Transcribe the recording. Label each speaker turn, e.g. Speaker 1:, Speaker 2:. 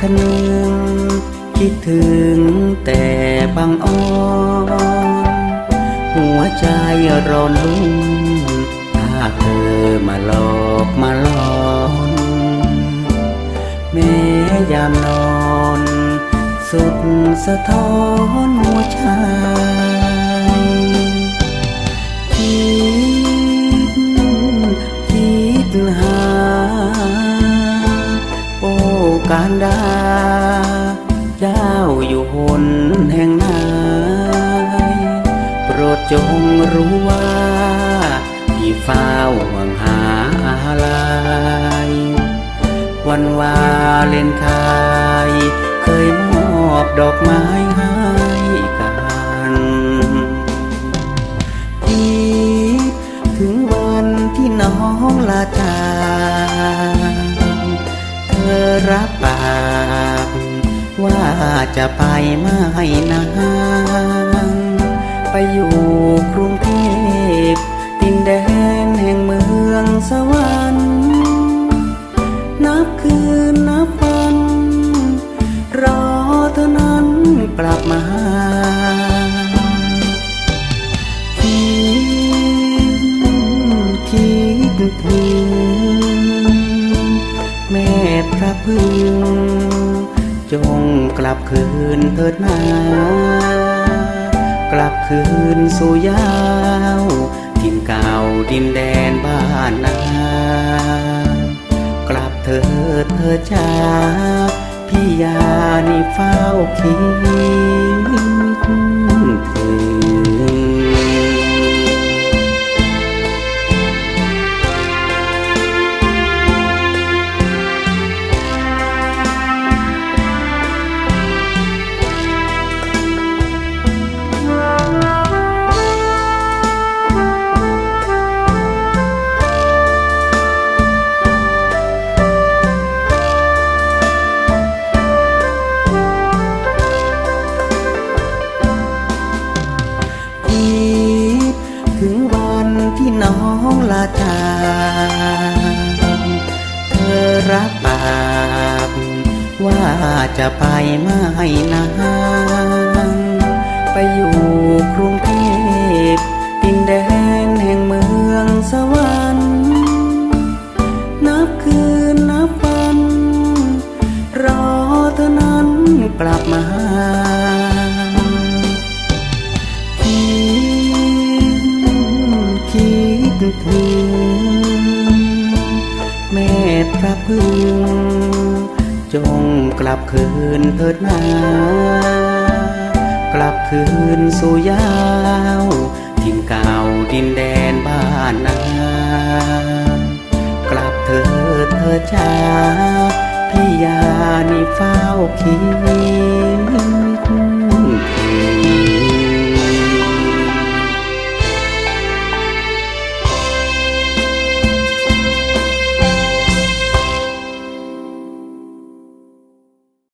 Speaker 1: คนึง คิดถึงแต่บางอ้อนหัวใจร้อนรุ่มถ้าเธอมาหลอกมาหลอนแม้ยามนอน สุดสะท้อนหัวใจ การดา เจ้าอยู่หนแห่งไหนโปรดจงรู้ว่าพี่เฝ้าหวังหาอะไรวันวาเลนไทยเคยมอบดอกไม้ให้กันคิดถึงวันที่น้องลาจาก รับปากว่าจะไปไม่นานไปอยู่กรุงเทพดินแดนแห่งเมืองสวรรค์นับคืนนับวัน รอเธอนั้นกลับมา พึ่ง จงกลับคืนเถิดนากลับคืนสู่ยาวทินเก่าดินแดนบ้านนากลับเถิดเธอจ้าพี่ยานี่เฝ้าคิด ถึงวันที่น้องลาจากเธอรับปากว่าจะไปไม่นานไปอยู่กรุงเทพดินแดนแห่งเมืองสวรรค์ นับคืนนับวัน รอเธอนั้นกลับมา คิดถึงแม่พระพึ่งจงกลับคืนเถิดนากลับคืนสู่ยาวทินเก่าดินแดนบ้านนากลับเถิดเธอจ้าพี่ยานี่เฝ้าคิด